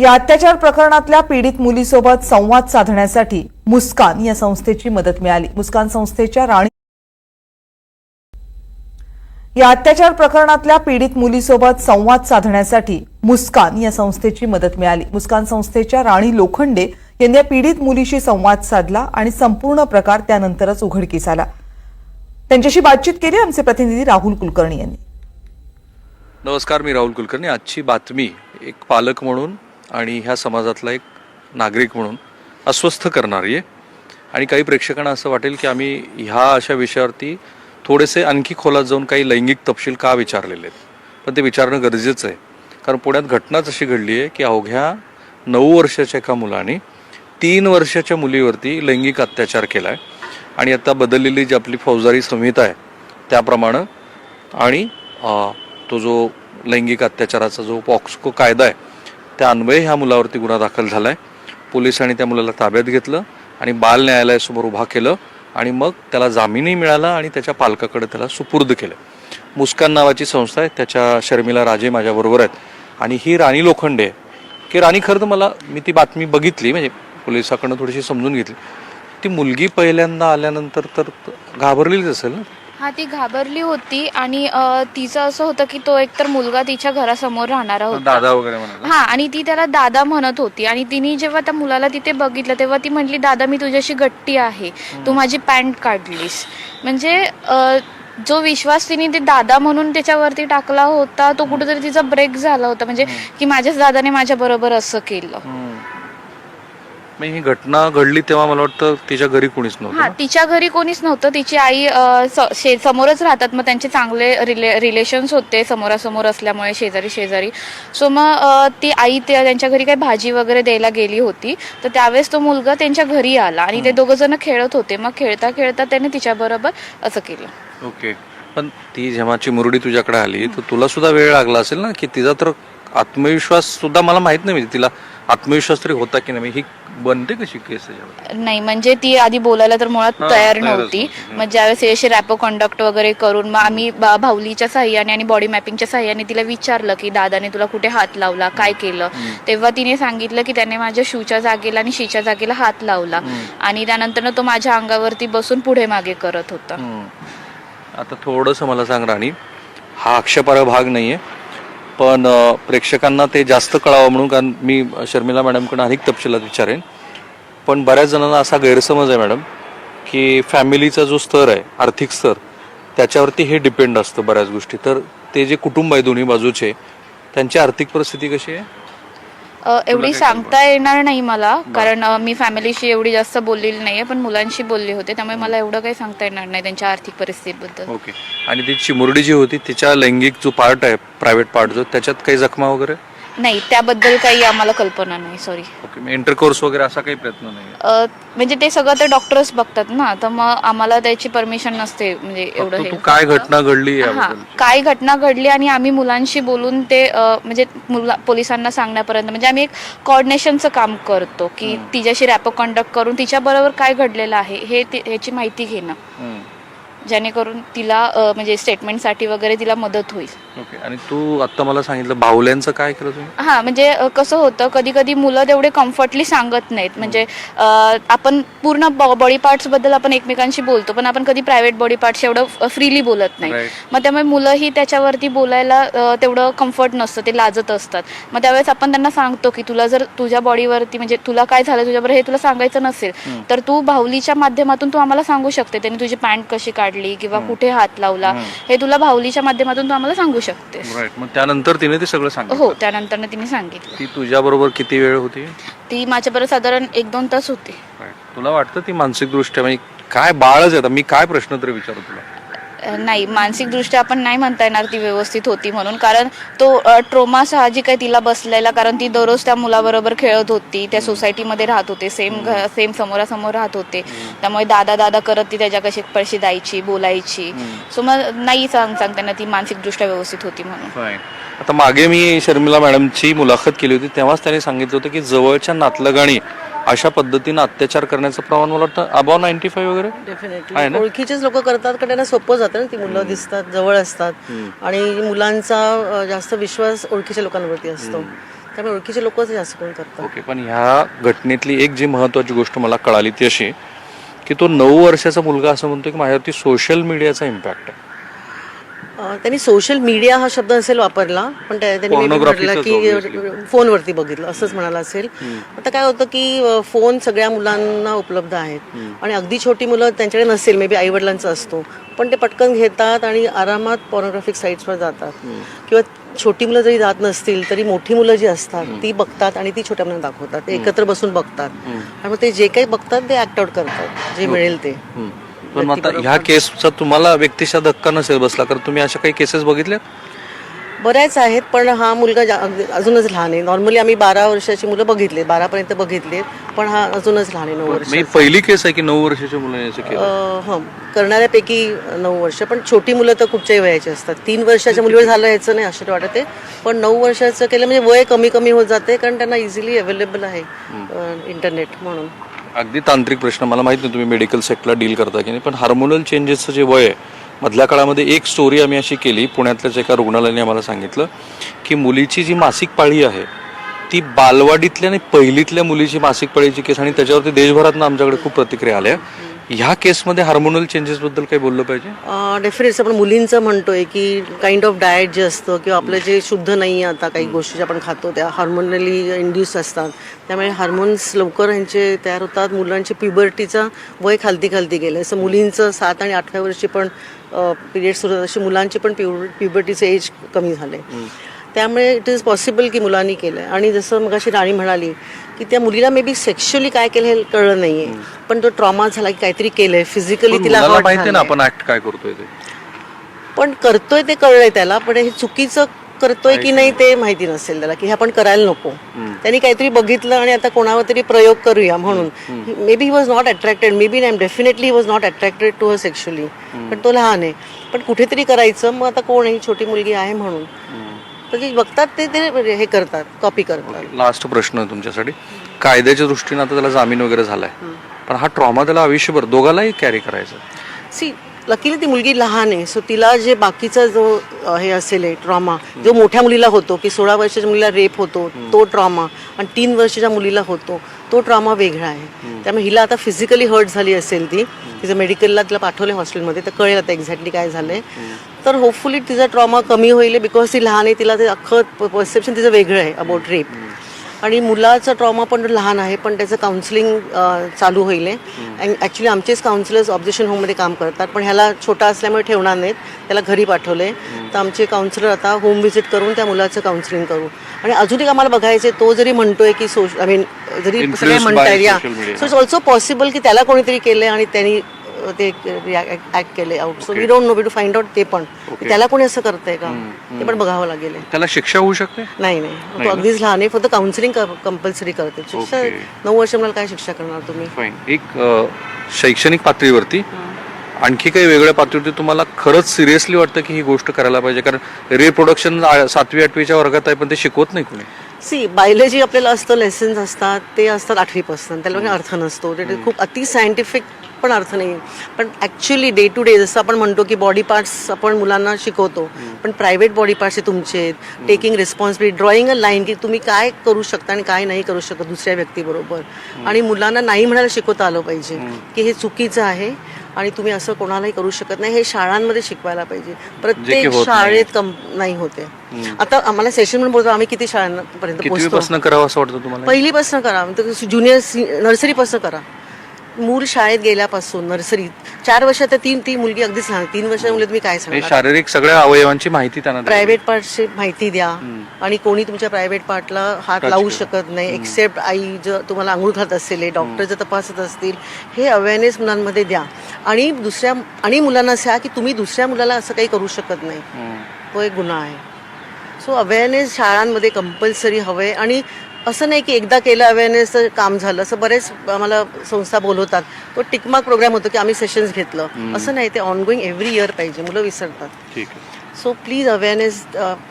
या अत्याचार प्रकरणातल्या पीडित मुलीसोबत संवाद साधण्यासाठी मुस्कान या संस्थेची मदत मिळाली. मुस्कान संस्थेच्या राणी या अत्याचार प्रकरणातल्या पीडित मुलीसोबत संवाद साधण्यासाठी मुस्कान या संस्थेची मदत मिळाली. मुस्कान संस्थेच्या राणी लोखंडे यांनी या पीडित मुलीशी संवाद साधला आणि संपूर्ण प्रकार त्यानंतरच उघडकीस आला. त्यांच्याशी बातचीत केली आमचे प्रतिनिधी राहुल कुलकर्णी यांनी. नमस्कार मी राहुल कुलकर्णी. आजची बातमी एक पालक म्हणून आणि ह्या समाजातला एक नागरिक म्हणून अस्वस्थ करणारी आहे. आणि काही प्रेक्षकांना असं वाटेल की आम्ही ह्या अशा विषयावरती थोडेसे आणखी खोलात जाऊन काही लैंगिक तपशील का विचारलेले आहेत? पण ते विचारणं गरजेचं आहे. कारण पुण्यात घटनाच अशी घडली आहे की अवघ्या नऊ वर्षाच्या एका मुलाने तीन वर्षाच्या मुलीवरती लैंगिक अत्याचार केला आहे आणि आता बदललेली जी आपली फौजदारी संहिता आहे त्याप्रमाणे आणि तो जो लैंगिक अत्याचाराचा जो पॉक्सको कायदा आहे त्या अन्वये ह्या मुलावरती गुन्हा दाखल झाला आहे पोलिसांनी त्या मुलाला ताब्यात घेतलं आणि बाल न्यायालयासमोर उभा केलं आणि मग त्याला जामीनही मिळाला आणि त्याच्या पालकाकडे त्याला सुपूर्द केलं. मुस्कान नावाची संस्था आहे त्याच्या शर्मिला राजे माझ्याबरोबर आहेत. आणि ही राणी लोखंडे आहे. की राणी खरं तर मला मी ती बातमी बघितली म्हणजे पोलिसाकडनं थोडीशी समजून घेतली. ती मुलगी पहिल्यांदा आल्यानंतर तर घाबरलेलीच असेल ना? हा ती घाबरली होती आणि अ, तिचं असं होतं की तो एकतर मुलगा तिच्या घरासमोर राहणारा होता. दादा वगैरे हा आणि ती त्याला दादा म्हणत होती. आणि तिने जेव्हा त्या मुलाला तिथे बघितलं तेव्हा ती म्हटली दादा मी तुझ्याशी गट्टी आहे. तू माझी पॅन्ट काढलीस. म्हणजे अ, जो विश्वास तिने ते दादा म्हणून त्याच्यावरती टाकला होता तो कुठेतरी तिचा ब्रेक झाला होता. म्हणजे की माझ्याच दादाने माझ्या बरोबर असं केलं. मग ही घटना घडली तेव्हा मला वाटतं तिच्या घरी कोणीच नव्हतं हा ना? तिच्या घरी कोणीच नव्हतं. तिची आई अ, स- शे- समोरच राहतात. मग त्यांचे चांगले रिले रिलेशन्स होते समोरासमोर असल्यामुळे शेजारी शेजारी. सो मग अ, ती आई त्या त्यांच्या घरी काही भाजी वगैरे द्यायला गेली होती. तर त्यावेळेस तो मुलगा त्यांच्या घरी आला आणि ते दोघं जण खेळत होते. मग खेळता खेळता त्याने तिच्याबरोबर असं केलं. ओके. पण ती जेव्हा चिमुरडी तुझ्याकडे आली तर तुला सुद्धा वेळ लागला असेल ना की तिचा तर आत्मविश्वास सुद्धा मला माहीत नाही म्हणजे तिला आत्मविश्वास तरी होता की नाही? ही बनते कशी केस त्याच्यावर नाही म्हणजे ती आधी बोलायला तर मुळात हा, तयार तयारच नव्हती. नव्हती. मग ज्यावेळेस असे रॅपो कंडक्ट वगैरे करून मग आम्ही बा- भाऊलीच्या साह्याने आणि बॉडी मॅपिंगच्या साह्याने तिला विचारलं की दादाने तुला कुठे हात लावला? काय केलं? तेव्हा तिने सांगितलं की त्याने माझ्या शूच्या जागेला आणि शीच्या जागेला हात लावला. आणि त्यानंतर तो माझ्या अंगावरती बसून पुढे मागे करत होता. हम्म. आता थोडंसं मला सांग राणी हा आक्षेपार्ह भाग नाहीये. पण प्रेक्षकांना ते जास्त कळावं म्हणून कारण मी शर्मिला मॅडमकडे अधिक तपशिलात विचारेन. पण बऱ्याच जणांना असा गैरसमज आहे मॅडम की फॅमिलीचा जो स्तर आहे आर्थिक स्तर त्याच्यावरती हे डिपेंड असतं बऱ्याच गोष्टी. तर ते जे कुटुंब आहे दोन्ही बाजूचे त्यांची आर्थिक परिस्थिती कशी आहे? अ, एवढी सांगता येणार नाही मला कारण अ, मी फॅमिलीशी एवढी जास्त बोललेली नाहीये पण मुलांशी बोलले होते त्यामुळे मला एवढं काही सांगता येणार नाही त्यांच्या आर्थिक परिस्थितीबद्दल. ओके. आणि ती चिमुरडी जी होती तिच्या लैंगिक जो पार्ट आहे प्रायव्हेट पार्ट जो त्याच्यात काही जखमा वगैरे? नाही त्याबद्दल काही आम्हाला कल्पना नाही सॉरी ओके इंटरकोर्स वगैरे असा काही प्रयत्न नाही? म्हणजे ते सगळं ते डॉक्टर्स बघतात ना तर मग आम्हाला त्याची परमिशन नसते म्हणजे एवढं फक्त हे. तू काय घटना घडली हा याबद्दल? काय घटना घडली आणि आम्ही मुलांशी बोलून ते अ, म्हणजे मुला पोलिसांना सांगण्यापर्यंत म्हणजे आम्ही एक कॉर्डिनेशनचं काम करतो की तिच्याशी रॅपो कंडक्ट करून तिच्या बरोबर काय घडलेलं आहे हे ती- ह्याची माहिती घेणं. हम्म. जेणेकरून तिला अ, म्हणजे स्टेटमेंटसाठी वगैरे तिला मदत होईल. ओके आणि तू आता मला सांगितलं बाहुल्यांचं काय केलं तुम्ही? हा म्हणजे अ, कसं होतं कधी कधी मुलं तेवढे कम्फर्टली सांगत नाहीत. म्हणजे अ, आपण पूर्ण बॉडी पार्ट्सबद्दल आपण एकमेकांशी बोलतो पण आपण कधी प्रायव्हेट बॉडी पार्ट्स एवढं फ्रीली बोलत नाही. Right. मग त्यामुळे मुलंही त्याच्यावरती बोलायला अ, तेवढं कम्फर्ट नसतं ते लाजत असतात. मग त्यावेळेस आपण त्यांना सांगतो की तुला जर तुझ्या बॉडीवरती म्हणजे तुला काय झालं तुझ्याबरोबर हे तुला सांगायचं नसेल तर तू भाऊलीच्या माध्यमातून तू आम्हाला सांगू शकते. त्यांनी तुझी पॅन्ट कशी काढली किंवा कुठे हात लावला हे तुला भाऊलीच्या माध्यमातून तू आम्हाला सांगू शकतेस. राईट मग त्यानंतर तिने ते सगळं सांगितलं. हो त्यानंतर तिने सांगितलं. ती तुझ्या बरोबर किती वेळ होती? ती माझ्याबरोबर साधारण एक दोन तास होती. Right. तुला वाटतं ती मानसिक दृष्ट्या म्हणजे काय बाळच आहे आता? मी काय प्रश्न तरी विचारू तुला? नाही मानसिकदृष्ट्या आपण नाही म्हणता येणार ती व्यवस्थित होती म्हणून. कारण तो ट्रोमा साहजिक आहे तिला बसलेला कारण ती दररोज त्या मुलाबरोबर खेळत होती त्या सोसायटीमध्ये राहत होते सेम सेम समोरासमोर राहत होते. त्यामुळे दादा दादा करत ती त्याच्या कशी पैसे द्यायची बोलायची. सो मग नाही सांग सांगताना ती मानसिकदृष्ट्या व्यवस्थित होती म्हणून. आता मागे मी शर्मिला मॅडमची मुलाखत केली होती तेव्हाच त्यांनी सांगितलं होतं की जवळच्या नातलगाणी अशा पद्धतीनं अत्याचार करण्याचं प्रमाण मला वाटतं अबाव नाईन्टी फाईव्ह वगैरे आहे डेफिनेटली ना? ओळखीचेच लोक करतात कारण त्यांना सोपं जातं ना ती मुलं दिसतात जवळ असतात. आणि मुलांचा अ, जास्त विश्वास ओळखीच्या लोकांवरती असतो. त्यामुळे ओळखीचे लोकच जास्त करून करतात. ओके पण ह्या घटनेतली एक जी महत्वाची गोष्ट मला कळाली ती अशी की तो नऊ वर्षाचा मुलगा असं म्हणतो की माझ्यावरती सोशल मीडियाचा इम्पॅक्ट आहे. त्यांनी सोशल मीडिया हा शब्द असेल वापरला पण त्या- त्यांनी म्हटलं की. फोनवरती बघितलं असंच म्हणाला असेल. आता काय होतं की फोन सगळ्या मुलांना उपलब्ध आहेत. आणि अगदी छोटी मुलं त्यांच्याकडे नसेल मे बी आई वडिलांचा असतो. पण ते पटकन घेतात आणि आरामात पॉर्नोग्राफिक साईट्सवर जातात. किंवा छोटी मुलं जरी जात नसतील तरी मोठी मुलं जी असतात ती बघतात आणि ती छोट्या मुलांना दाखवतात. एकत्र बसून बघतात. आणि मग ते जे काही बघतात ते ऍक्ट आउट करतात. जे मिळेल ते. पण आता ह्या केसचा तुम्हाला व्यक्तिशा धक्का नसेल बसला. कारण तुम्ही अशा काही केसेस बघितल्या बऱ्याच आहेत पण हा मुलगा जा- अजूनच लहान आहे. नॉर्मली आम्ही बारा वर्षाची मुलं बघितले बारापर्यंत बघितले पण हा अजूनच लहान आहे नऊ वर्ष मी पहिली केस आहे की नऊ वर्षाच्या मुलाने असं केलं? अं, हं करणाऱ्यापैकी नऊ वर्ष पण छोटी मुलं तर कुठच्याही वयाची असतात. तीन वर्षाच्या मुलीवर झालं याचं नाही आश्चर्य वाटत पण नऊ वर्षाचं केलं म्हणजे वय कमी कमी होत जाते कारण त्यांना इझिली अवेलेबल आहे इंटरनेट म्हणून. अगदी तांत्रिक प्रश्न. मला माहीत नाही तुम्ही मेडिकल सेक्टरला डील करता की नाही पण हार्मोनल चेंजेसचं जे वय आहे मधल्या काळामध्ये एक स्टोरी आम्ही अशी केली पुण्यातल्याच एका रुग्णालयाने आम्हाला सांगितलं की मुलीची जी मासिक पाळी आहे ती बालवाडीतल्या आणि पहिलीतल्या मुलीची मासिक पाळीची केस आणि त्याच्यावरती देशभरातनं आमच्याकडे खूप प्रतिक्रिया आल्या. ह्या केसमध्ये हार्मोनल चेंजेसबद्दल काही बोललं पाहिजे? डेफिनेटली आपण मुलींचं म्हणतोय की काइंड ऑफ डाएट जे असतं किंवा आपलं जे शुद्ध नाही आहे आता काही गोष्टी ज्या आपण खातो त्या हार्मोनली इंड्यूस असतात. त्यामुळे हार्मोन्स लवकर यांचे तयार होतात. मुलांचे प्युबर्टीचा वय खालती खालती गेलं जसं मुलींचं सात आणि आठव्या वर्षी पण पिरियड सुरू होतात, असे मुलांचे पण प्यु प्युबर्टीचे एज कमी झाले त्यामुळे इट इज पॉसिबल की मुलांनी केलं आणि जसं मग अशी राणी म्हणाली की त्या मुलीला मे बी सेक्शुअली काय केलं हे कळलं नाहीये. पण तो ट्रॉमा झाला की काहीतरी केलंय. फिजिकली तिला मुलाला hurt माहिती आहे ना झालंय. आपण ऍक्ट काय करतोय ते. पण करतोय ते कळलंय त्याला पण हे चुकीचं करतोय की नाही ते माहिती नसेल त्याला की हे आपण करायला नको. त्यांनी काहीतरी बघितलं आणि आता कोणावर तरी प्रयोग करूया म्हणून. May be he was not attracted may be नाही definitely he was not attracted to a sexually पण तो लहान आहे. पण कुठेतरी करायचं मग आता कोण आहे? ही छोटी मुलगी आहे म्हणून. तर जे बघतात ते ते हे करतात कॉपी करतात. लास्ट प्रश्न आहे तुमच्यासाठी. कायद्याच्या दृष्टीने आता त्याला जामीन वगैरे झालाय. पण हा ट्रॉमा त्याला आयुष्यभर दोघालाही कॅरी करायचा सी लकीली ती मुलगी लहान आहे सो तिला जे बाकीचा जो अ, हे असेल ट्रॉमा जो मोठ्या मुलीला होतो की सोळा वर्षाच्या मुलीला रेप होतो तो ट्रॉमा आणि तीन वर्षाच्या मुलीला होतो तो ट्रॉमा वेगळा आहे. त्यामुळे हिला आता फिजिकली हर्ट झाली असेल ती तिचं मेडिकलला तिला पाठवले हॉस्टेलमध्ये तर कळेल आता एक्झॅक्टली काय झालंय. तर होपफुली तिचा ट्रॉमा कमी होईल बिकॉज ती लहान आहे तिला ते अख्खं परसेप्शन तिचं वेगळं आहे अबाउट रेप आणि मुलाचा ट्रॉमा पण लहान आहे पण त्याचं काउन्सिलिंग चालू होईल ॲक्च्युली आमचेच काउन्सिलर्स ऑब्जेक्शन होममध्ये काम करतात पण ह्याला छोटा असल्यामुळे ठेवणार नाहीत त्याला घरी पाठवले तर आमचे काउन्सिलर आता होम व्हिजिट करून त्या मुलाचं काउन्सिलिंग करू. आणि अजून एक आम्हाला बघायचं तो जरी म्हणतोय की सोश आय मीन जरी सगळे by म्हणतायत या. सो इट्स ऑल्सो पॉसिबल की त्याला कोणीतरी केलंय आणि त्यांनी ते ऍक्ट केले out so we don't know be to find out ते पण. की त्याला कोणी असं करतंय का? ते पण बघावं लागेल. त्याला शिक्षा होऊ शकते? नाही नाही. तो अगदीच लहान आहे फक्त काउन्सिलिंग कंपल्सरी करते. शिक्षा. नऊ वर्ष मला काय शिक्षा करणार तुम्ही? एक शैक्षणिक पातळीवरती आणखी काही वेगळ्या पातळीवरती तुम्हाला खरंच सिरियसली वाटतं की ही गोष्ट करायला पाहिजे? कारण रिप्रोडक्शन सातवी आठवीच्या वर्गात आहे पण ते शिकवत नाही कोणी. सी बायोलॉजी आपल्याला असतं लेसन्स असतात ते असतात आठवीपासून. त्याला अर्थ नसतो. ते खूप अति सायंटिफिक पण अर्थ नाही पण ॲक्च्युली डे टू डे जसं आपण म्हणतो की बॉडी पार्ट्स आपण मुलांना शिकवतो पण प्रायव्हेट बॉडी पार्ट्स हे तुमचे taking responsibility drawing a line की तुम्ही काय करू शकता आणि काय नाही करू शकत दुसऱ्या व्यक्तीबरोबर आणि मुलांना नाही म्हणायला शिकवता आलं पाहिजे की हे चुकीचं आहे आणि तुम्ही असं कोणालाही करू शकत नाही. हे शाळांमध्ये शिकवायला पाहिजे. प्रत्येक. शाळेत कम नाही होते. आता आम्हाला सेशन म्हणून बोलतो आम्ही किती शाळांपर्यंत पोहोचतो? कितवीपासून करावं असं वाटतं तुम्हाला? पहिलीपासून करा. ज्युनियर नर्सरीपासून करा. मूल शाळेत गेल्यापासून नर्सरी चार वर्षात तर तीन ती मुलगी अगदीच लहान तीन वर्षाच्या मुली तुम्ही काय हे सांगणार शारीरिक सगळ्या अवयवांची माहिती त्यांना द्यावी. प्रायव्हेट पार्टची माहिती द्या. आणि कोणी तुमच्या प्रायव्हेट पार्टला हात लावू शकत नाही एक्सेप्ट आई जर तुम्हाला आंघोळ घालत असेल डॉक्टर जर तपासत असतील हे अवेअरनेस मुलांमध्ये द्या. आणि दुसऱ्या आणि मुलांना सांगा की तुम्ही दुसऱ्या मुलाला असं काही करू शकत नाही. हम्म. तो एक गुन्हा आहे. सो अवेअरनेस शाळांमध्ये कंपल्सरी हवं आहे आणि असं नाही की एकदा केलं अवेअरनेसचं काम झालं. असं बरेच आम्हाला संस्था बोलवतात. तो टिकमार्क प्रोग्राम होतो की आम्ही सेशन्स घेतलं. असं नाही ते ऑनगोईंग एव्हरी इयर पाहिजे. मुलं विसरतात. ठीक आहे. सो प्लीज अवेअरनेस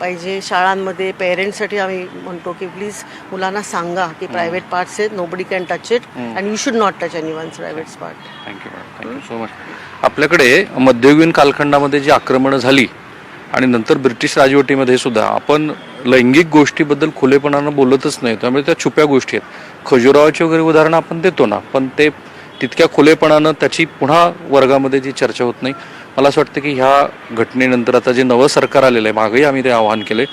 पाहिजे. शाळांमध्ये पेरेंट्ससाठी आम्ही म्हणतो की प्लीज मुलांना सांगा की प्रायव्हेट पार्ट्स आहेत. Nobody can touch it and you should not touch anyone's private part thank you madam thank you so much आपल्याकडे मध्ययुगीन कालखंडामध्ये जी आक्रमणं झाली आणि नंतर ब्रिटिश राजवटीमध्ये सुद्धा आपण लैंगिक गोष्टीबद्दल खुलेपणानं बोलतच नाही. त्यामुळे त्या छुप्या गोष्टी आहेत. खजुरावाची वगैरे उदाहरणं आपण देतो ना पण ते तितक्या खुलेपणानं त्याची पुन्हा वर्गामध्ये जी चर्चा होत नाही मला असं वाटतं की ह्या घटनेनंतर आता जे नवं सरकार आलेलं आहे मागेही आम्ही ते आवाहन केले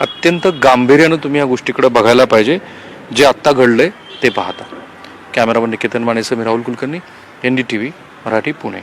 अत्यंत गांभीर्यानं तुम्ही या गोष्टीकडे बघायला पाहिजे. जे आत्ता घडलंय ते पाहता. कॅमेरामन निकेतन मानेसह मी Rahul Kulkarni N D T V Marathi Pune.